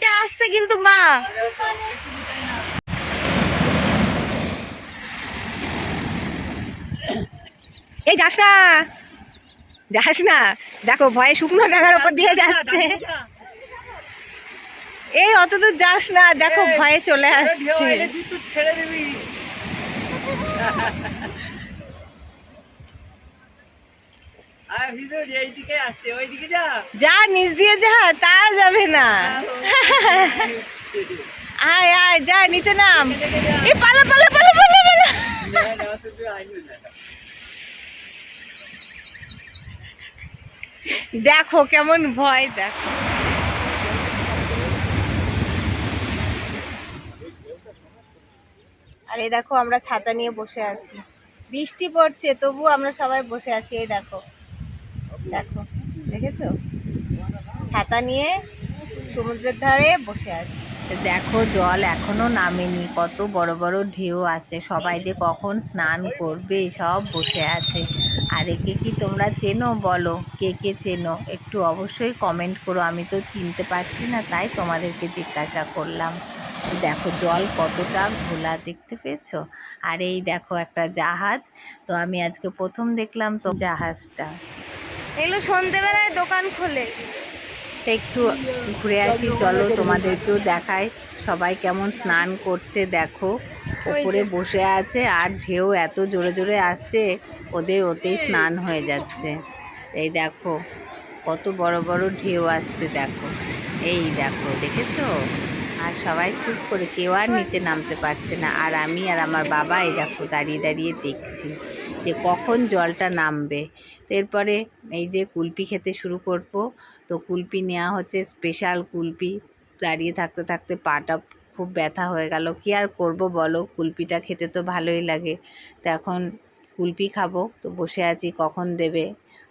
এইটা আসছে কিন্তু মা। এই যাস না। যাস না। দেখো ভয়ে শুকনো ডাঙার ওপর দিয়ে যাচ্ছে। এই অত দূর যাস না। দেখো ভয়ে চলে আসছে। ছেড়ে দিবি আর ভিতর এইদিকে আসছে ওইদিকে যা নিচ দিয়ে যা, তা যাবে না। আয় আয়, যা, নিচে নাম। দেখো কেমন ভয়, দেখো। আর দেখো, আমরা ছাতা নিয়ে বসে আছি। বৃষ্টি পড়ছে তবু আমরা সবাই বসে আছি, এই দেখো। দেখো, দেখেছ? ছাতা নিয়ে সমুদ্রের ধারে বসে আছি। দেখো, জল এখনও নামেনি, কত বড় বড় ঢেউ আছে, সবাই যে কখন স্নান করবে, সব বসে আছে। আর একে কি তোমরা চেনো বলো? কে কে চেনো? একটু অবশ্যই কমেন্ট করো, আমি তো চিনতে পারছি না, তাই তোমাদেরকে জিজ্ঞাসা করলাম। দেখো, জল কতটা ঘোলা দেখতে পেয়েছ? আর এই দেখো একটা জাহাজ, তো আমি আজকে প্রথম দেখলাম তো জাহাজটা। এগুলো সন্ধেবেলায় দোকান খোলে। একটু ঘুরে আসি চলো তোমাদেরকেও দেখাই। সবাই কেমন স্নান করছে দেখো। ওপরে বসে আছে আর ঢেউ এত জোরে জোরে আসছে ওদের ওতেই স্নান হয়ে যাচ্ছে। এই দেখো কত বড় বড় ঢেউ আসছে দেখো। এই দেখো দেখেছ? আর সবাই চুপ করে কেউ আর নিচে নামতে পারছে না। আর আমি আর আমার বাবা এই দেখো দাঁড়িয়ে দাঁড়িয়ে দেখছি। যে কখন জলটা নামবে। তো এরপরে এই যে কুলপি খেতে শুরু করব। তো কুলপি নেওয়া হচ্ছে স্পেশাল কুলপি। দাঁড়িয়ে থাকতে থাকতে পাটা খুব ব্যথা হয়ে গেল। কি আর করব বলো? কুলপিটা খেতে তো ভালোই লাগে। তো এখন কুলপি খাব। তো বসে আছি, কখন দেবে?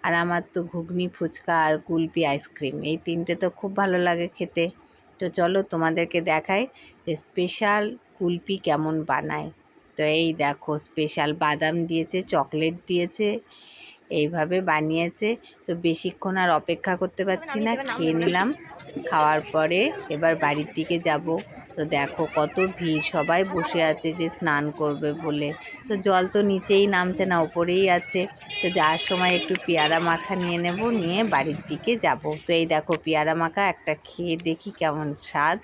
আর আমার তো ঘুগনি, ফুচকা আর কুলপি আইসক্রিম। এই তিনটে তো খুব ভালো লাগে খেতে। তো চলো তোমাদেরকে দেখাই যে স্পেশাল কুলপি কেমন বানায়। তো এই দেখো স্পেশাল বাদাম দিয়েছে চকলেট দিয়েছে এইভাবে বানিয়েছে। তো বেশিক্ষণ আর অপেক্ষা করতে পারছি না খেয়ে নিলাম। খাওয়ার পরে এবার বাড়ির দিকে যাব। তো দেখো কত ভিড় সবাই বসে আছে যে স্নান করবে বলে। তো জল তো নিচেই নামছে না ওপরেই আছে। তো যাওয়ার সময় একটু পেয়ারা মাখা নিয়ে নেব নিয়ে বাড়ির দিকে যাব। তো এই দেখো পেয়ারা মাখা একটা খেয়ে দেখি কেমন স্বাদ।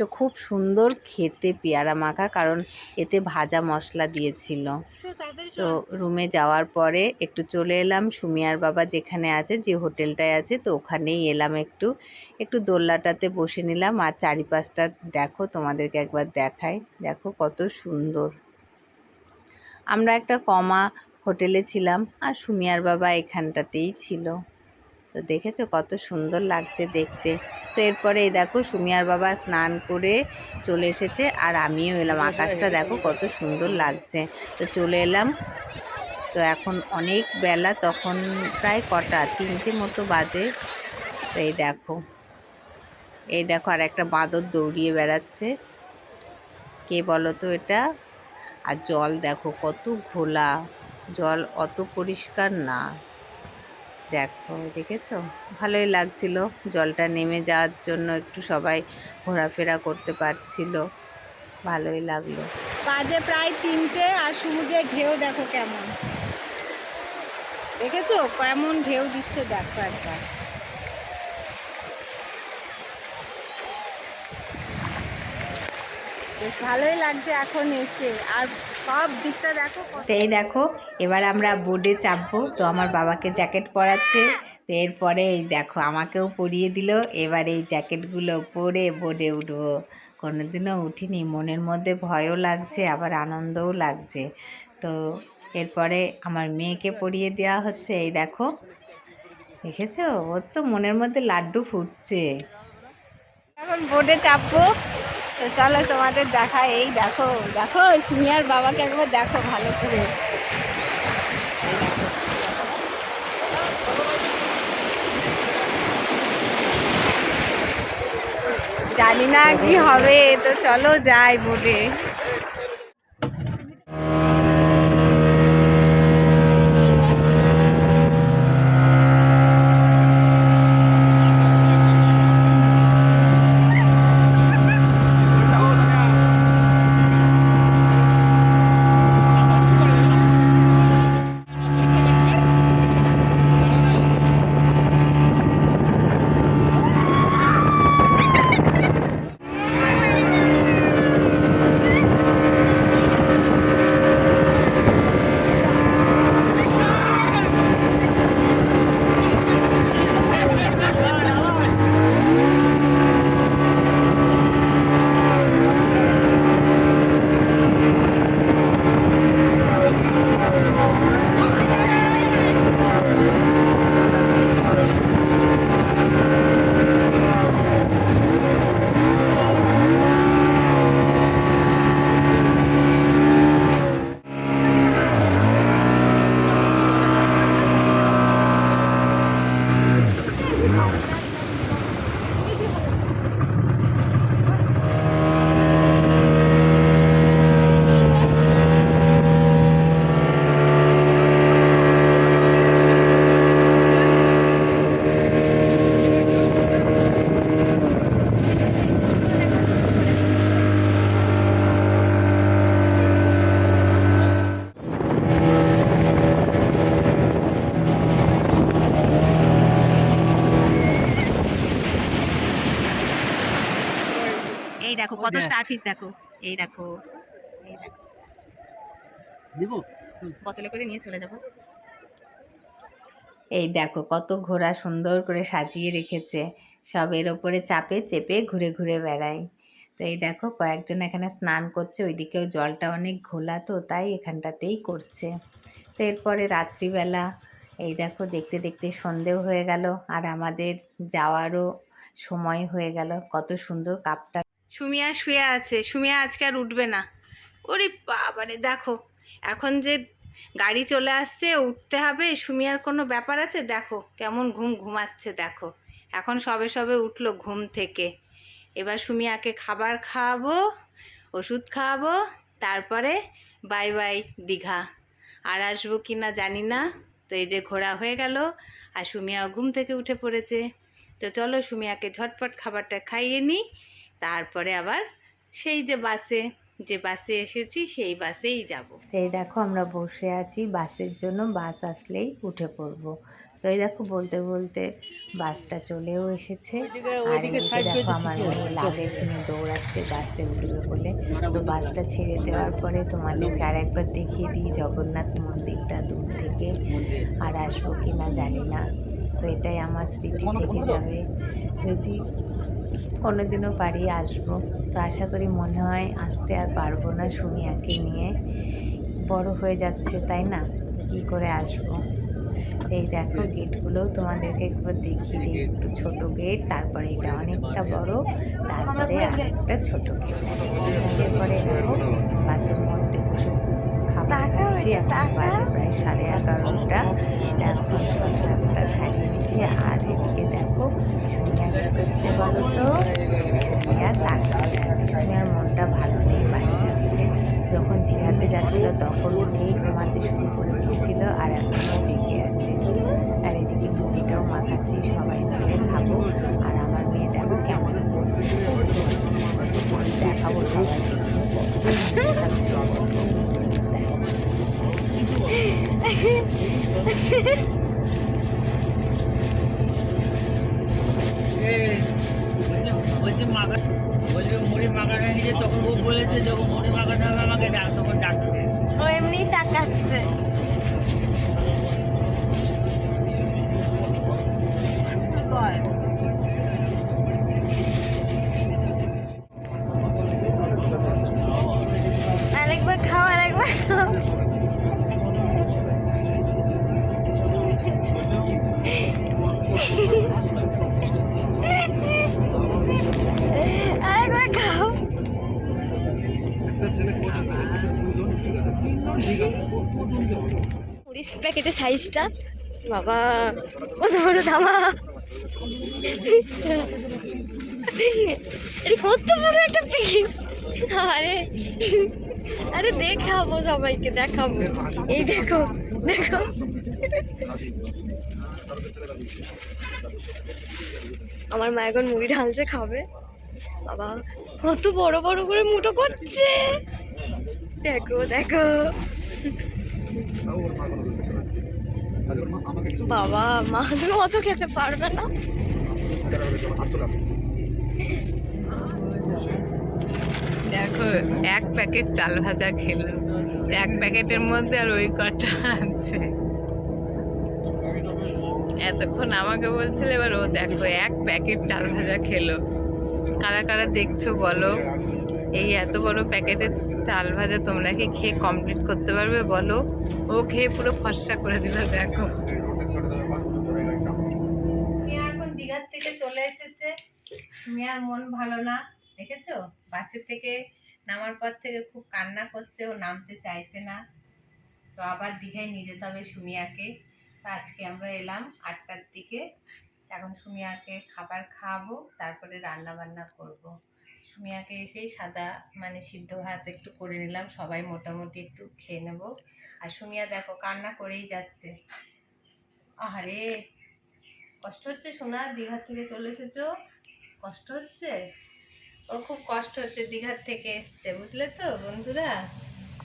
তো খুব সুন্দর খেতে পেয়ারা মাখা, কারণ এতে ভাজা মশলা দিয়েছিল। তো রুমে যাওয়ার পরে একটু চলে এলাম সুমিয়ার বাবা যেখানে আছে, যে হোটেলটায় আছে, তো ওখানেই এলাম একটু। একটু দোল্লাটাতে বসে নিলাম, আর চারিপাশটা দেখো, তোমাদেরকে একবার দেখাই। দেখো কত সুন্দর। আমরা একটা কমা হোটেলে ছিলাম, আর সুমিয়ার বাবা এখানটাতেই ছিল। তো দেখেছ কত সুন্দর লাগছে দেখতে। তো এরপরে এই দেখো সুমিয়ার বাবা স্নান করে চলে এসেছে আর আমিও এলাম। আকাশটা দেখো কত সুন্দর লাগছে। তো চলে এলাম। তো এখন অনেক বেলা তখন প্রায় কটা তিনটে মতো বাজে। তো এই দেখো এই দেখো আর একটা বাঁদর দৌড়িয়ে বেড়াচ্ছে। কে বলো তো এটা? আর জল দেখো কত ঘোলা জল অত পরিষ্কার না। দেখো, দেখেছ? ভালোই লাগছিল। জলটা নেমে যাওয়ার জন্য একটু সবাই ঘোরাফেরা করতে পারছিল। ভালোই লাগল। বাজে প্রায় তিনটে আর সমুদ্রের ঢেউ দেখো কেমন। দেখেছ? কেমন ঢেউ দিচ্ছে, দেখো একবার। বেশ ভালোই লাগছে এখন এসে। আর সব দিকটা দেখো তো এই দেখো এবার আমরা বোর্ডে চাপবো। তো আমার বাবাকে জ্যাকেট পরাচ্ছে। তো এরপরে এই দেখো আমাকেও পরিয়ে দিল। এবার এই জ্যাকেটগুলো পরে বোর্ডে উঠবো। কোনোদিনও উঠিনি মনের মধ্যে ভয়ও লাগছে আবার আনন্দও লাগছে। তো এরপরে আমার মেয়েকে পরিয়ে দেওয়া হচ্ছে। এই দেখো দেখেছ? ওর তো মনের মধ্যে লাড্ডু ফুটছে। এখন বোর্ডে চাপবো। তো চলো তোমাদের দেখা এই দেখো দেখো, সুমিয়ার বাবাকে একবার দেখো ভালো করে। জানি না কি হবে, তো চলো যাই বোটে। এই দেখো কত স্টারফিশ দেখো। এই দেখো এই দেখো। দিব বোতলে করে নিয়ে চলে যাব। এই দেখো কত ঘোড়া সুন্দর করে সাজিয়ে রেখেছে। সব এর ওপরে চাপে চেপে ঘুরে ঘুরে বেড়ায়। তো এই দেখো কয়েকজন এখানে স্নান করছে ওইদিকেও জলটা অনেক ঘোলা তো তাই এখানটাতেই করছে। তো এরপরে রাত্রিবেলা এই দেখো দেখতে দেখতে সন্ধেও হয়ে গেল আর আমাদের যাওয়ারও সময় হয়ে গেল। কত সুন্দর কাপটা সুমিয়া শুয়ে আছে। সুমিয়া আজকে আর উঠবে না। ওরে বাবারে, দেখো, এখন যে গাড়ি চলে আসছে, উঠতে হবে। সুমিয়ার কোনো ব্যাপার আছে? দেখো, কেমন ঘুম ঘুমাচ্ছে, দেখো। এখন সবে সবে উঠল ঘুম থেকে। এবার সুমিয়াকে খাবার খাওয়াবো, ওষুধ খাওয়াবো, তারপরে বাই বাই দীঘা। আর আসব কি না জানি না। তো এই যে ঘোরা হয়ে গেল, আর সুমিয়াও ঘুম থেকে উঠে পড়েছে। তো চলো সুমিয়াকে ঝটপট খাবারটা খাইয়ে নিই। তারপরে আবার সেই যে বাসে যে বাসে এসেছি সেই বাসেই যাব। তো এই দেখো আমরা বসে আছি বাসের জন্য বাস আসলেই উঠে পড়ব। তো এই দেখো বলতে বলতে বাসটা চলেও এসেছে। আর দেখো আমার লাগেজ নিয়ে দৌড়াচ্ছে বাসে উঠবে বলে। তো বাসটা ছেড়ে দেওয়ার পরে তোমাদেরকে আর একবার দেখিয়ে দিই জগন্নাথ মন্দিরটা দূর থেকে। আর আসব কি না জানি না। তো এটাই আমার স্মৃতি থেকে যাবে। যদি কোনোদিনও পারি আসব। তো আশা করি মনে হয় আসতে আর পারব না সুমিয়াকে নিয়ে। বড় হয়ে যাচ্ছে তাই না? কী করে আসব? এই দেখো গেটগুলোও তোমাদেরকে একবার দেখিয়ে দিই। একটু ছোট গেট তারপরে এটা অনেকটা বড় তারপরে আর একটা ছোট গেট এরপরে দেখো বাসের মধ্যে খাবার এখন বাজে প্রায় সাড়ে এগারোটা। এখন ছাড়িয়ে দিচ্ছি আর এদিকে দেখো সুমিয়া কী করছে বলো তো? সুমিয়া তাকাতে আছে। সুমিয়ার মনটা ভালো নেই বাড়ি যাচ্ছে। যখন দীঘাতে যাচ্ছিল তখন উঠেই ঘুমাতে শুরু করে দিয়েছিল আর এখনও জেগে আছে। আর এদিকে মুড়িটাও মাখাচ্ছি সবাই মিলে খাব আর আমার মেয়ে দেখো কেমন করছে দেখাবো সবাইকে বলছি মাখা বলছি মুড়ি মাখানো হয়ে তখন ও বলেছে যখন মুড়ি মাগাটা হবে আমাকে ডাক তখন ডাকতে ও এমনি তাকাচ্ছে। কুড়ি প্যাকেটের সাইজটা বাবা, কত বড় দামা আরে, কত বড় একটা প্যাকেট আরে আরে, দেখাবো সবাইকে, দেখাবো। এই দেখো দেখো। আমার মা এখন মুড়ি ঢালছে, খাবে। বাবা, কত বড় বড় করে মুটো করছে। দেখো দেখো। বাবা, মা তুমি অত খেতে পারবে না। দেখো, এক প্যাকেট চাল ভাজা খেলো। এক প্যাকেটের মধ্যে আর ওই কটা আছে। এতক্ষণ আমাকে বলছিল, এবার ও দেখো, এক প্যাকেট চাল ভাজা খেলো। কারা কারা দেখছ বলো? এই এত বড় প্যাকেটের চাল ভাজা তোমরা কি খেয়ে কমপ্লিট করতে পারবে বলো? ও খেয়ে পুরো ফর্সা করে দিল, দেখো। মিয়া এখন দীঘার থেকে চলে এসেছে। মিয়ার মন ভালো না, দেখেছ? বাসের থেকে নামার পর থেকে খুব কান্না করছে, ও নামতে চাইছে না। তো আবার দীঘায় নিয়ে যেতে হবে সুমিয়াকে। আজকে আমরা এলাম আটটার দিকে। এখন সুমিয়াকে খাবার খাওয়াবো, তারপরে রান্না বান্না করব। সুমিয়াকে এসেই সাদা মানে সিদ্ধ ভাত একটু করে নিলাম, সবাই মোটামুটি একটু খেয়ে নেব। আর সুমিয়া দেখো কান্না করেই যাচ্ছে। আহারে, কষ্ট হচ্ছে সোনা? দীঘার থেকে চলে এসেছ? কষ্ট হচ্ছে? ওর খুব কষ্ট হচ্ছে দীঘার থেকে এসছে, বুঝলে তো বন্ধুরা?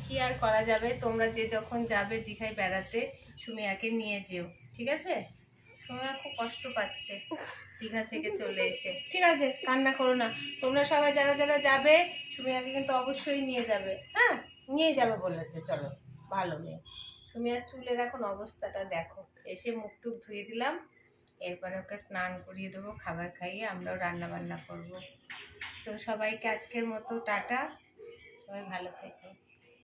কি আর করা যাবে? তোমরা যে যখন যাবে দীঘায় বেড়াতে, সুমিয়াকে নিয়ে যেও, ঠিক আছে? সুমিয়া খুব কষ্ট পাচ্ছে দীঘা থেকে চলে এসে। ঠিক আছে কান্না করো না। তোমরা সবাই যারা যারা যাবে সুমিয়াকে কিন্তু অবশ্যই নিয়ে যাবে। হ্যাঁ? নিয়ে যাবে বলেছে চলো। ভালো মেয়ে। সুমিয়ার চুলের এখন অবস্থাটা দেখো। এসে মুখ টুক ধুয়ে দিলাম। এরপরে ওকে স্নান করিয়ে দেবো খাবার খাইয়ে আমরাও রান্না বান্না করব। তো সবাইকে আজকের মতো টাটা। সবাই ভালো থেকো।